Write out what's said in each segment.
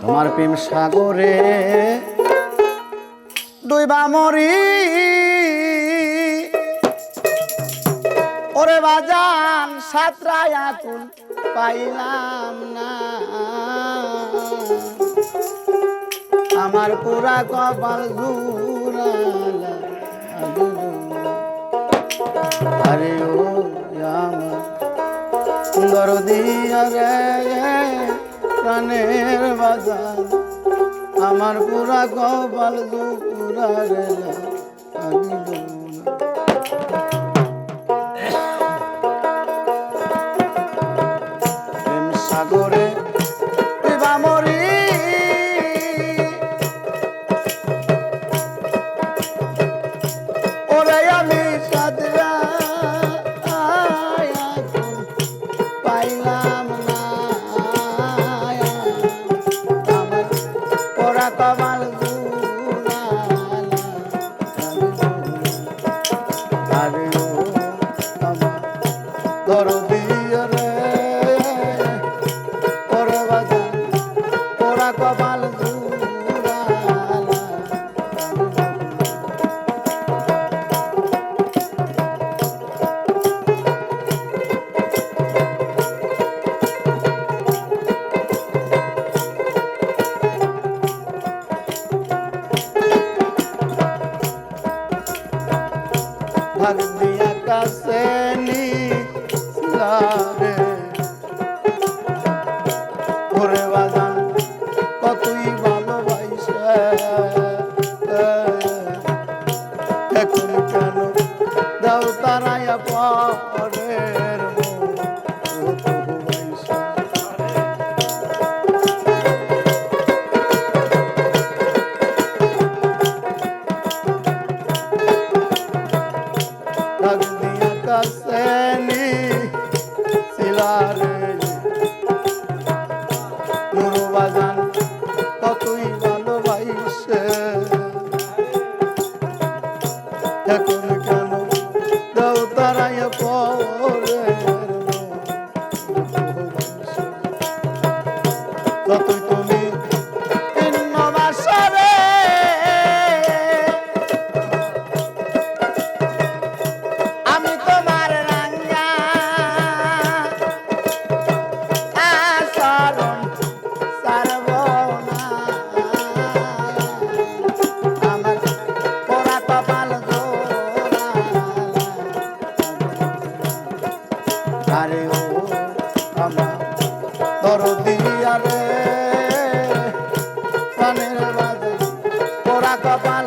তোমার প্রেম সাগরে ডুইবা মরি। ওরে বাজান, সাতরায় তুল পাইলাম না। আমার পুরা কপাল ঘুরালা আরে ও আমার দরদিয়া রে। কানের বাজার আমার পুরা কপাল দুপুরা রেলা আমি अग्निय कसैनी सिला रे নুরবাজান কতই ভালোবাইছে এখন কেন দাও তারাই পরে কতই মেয়ের বাজে ওরা কপাল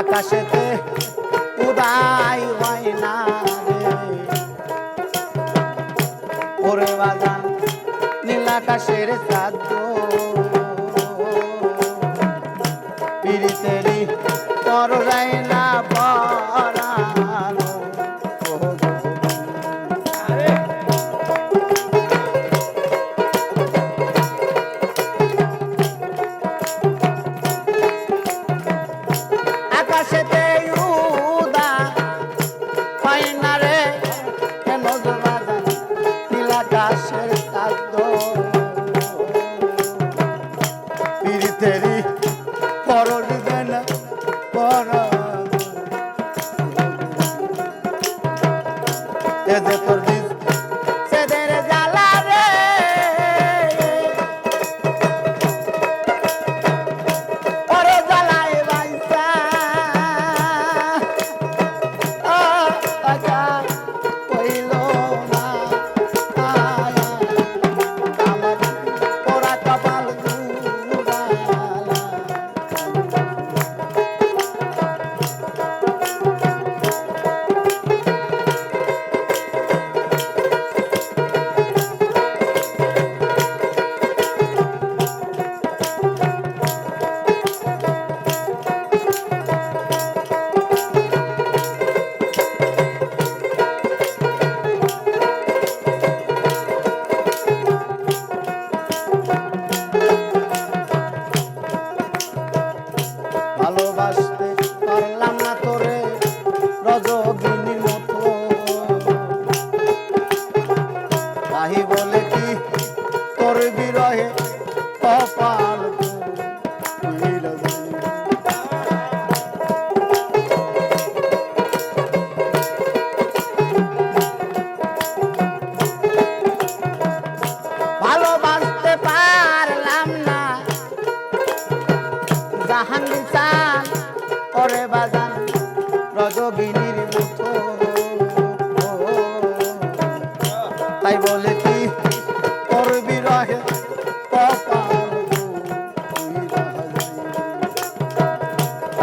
আকাশেতে উদয় হয় না রে। ওরে বাগান নীল আকাশের চাঁদ মর রাইনা পরানো আকাশেতে উদা পাইনারে নজর বাজানি নীল আকাশে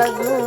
Lagu.